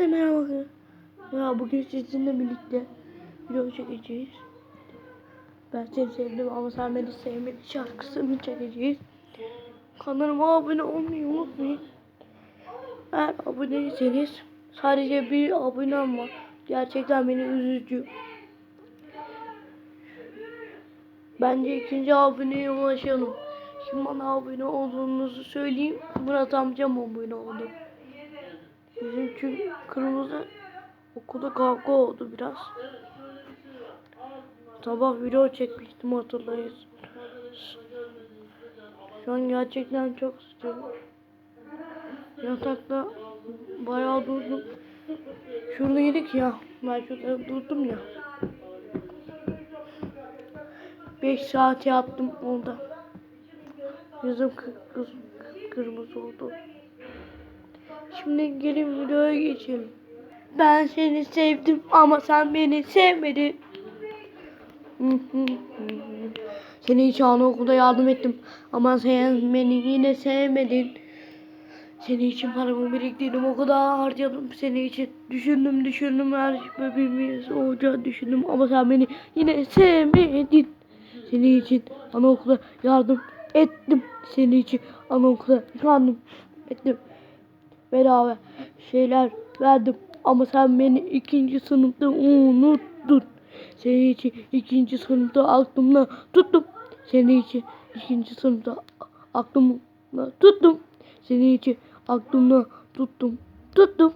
Hepinize merhaba. Ya bugün sizinle birlikte video çekeceğiz. Ben seni sevdim ama sen beni sevmedin şarkısını çekeceğiz. Kanalıma abone olmayı unutmayın. Eğer aboneyseniz sadece bir abonem var. Gerçekten beni üzücü. Bence ikinci aboneye ulaşalım. Şimdi bana abone olduğunuzu söyleyeyim. Murat amcam abone oldu. Bizim çünkü kırmızı okulda kavga oldu biraz. Sabah video çekmiştim hatırlayın. Şu an gerçekten çok sıcak. Yatakta bayağı durdum. Şuradaydık ya. Ben şurada durdum ya. 5 saat yattım orada. Yüzüm kı- kı- kırmızı oldu. Şimdi gelin videoya geçelim. Ben seni sevdim ama sen beni sevmedin. Seni hiç anaokulda yardım ettim ama sen beni yine sevmedin. Senin için paramı biriktirdim o kadar harcadım senin için. Düşündüm düşündüm her şey bebeğimiz olacağını düşündüm ama sen beni yine sevmedin. Senin için anaokulda yardım ettim. Senin için anaokulda yardım ettim bedava şeyler verdim. Ama sen beni ikinci sınıfta unuttun. Senin için ikinci sınıfta aklımda tuttum. Senin için ikinci sınıfta aklımda tuttum. Senin için aklımda tuttum. Tuttum.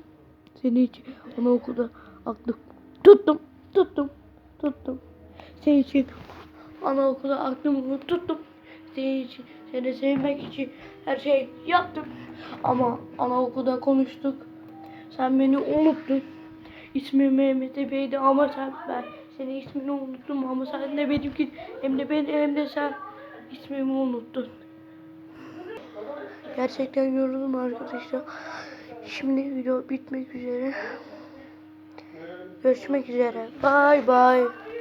Senin için anaokulda aklım tuttum. Tuttum. Tuttum. Senin için anaokulda aklımı tuttum. Senin için, seni sevmek için her şey yaptım. Ama anaokulda konuştuk. Sen beni unuttun. İsmim Mehmet Bey'di ama sen ben senin ismini unuttum ama sen de benimki hem de ben hem de sen ismimi unuttun. Gerçekten yoruldum arkadaşlar. Şimdi video bitmek üzere. Görüşmek üzere. Bay bay.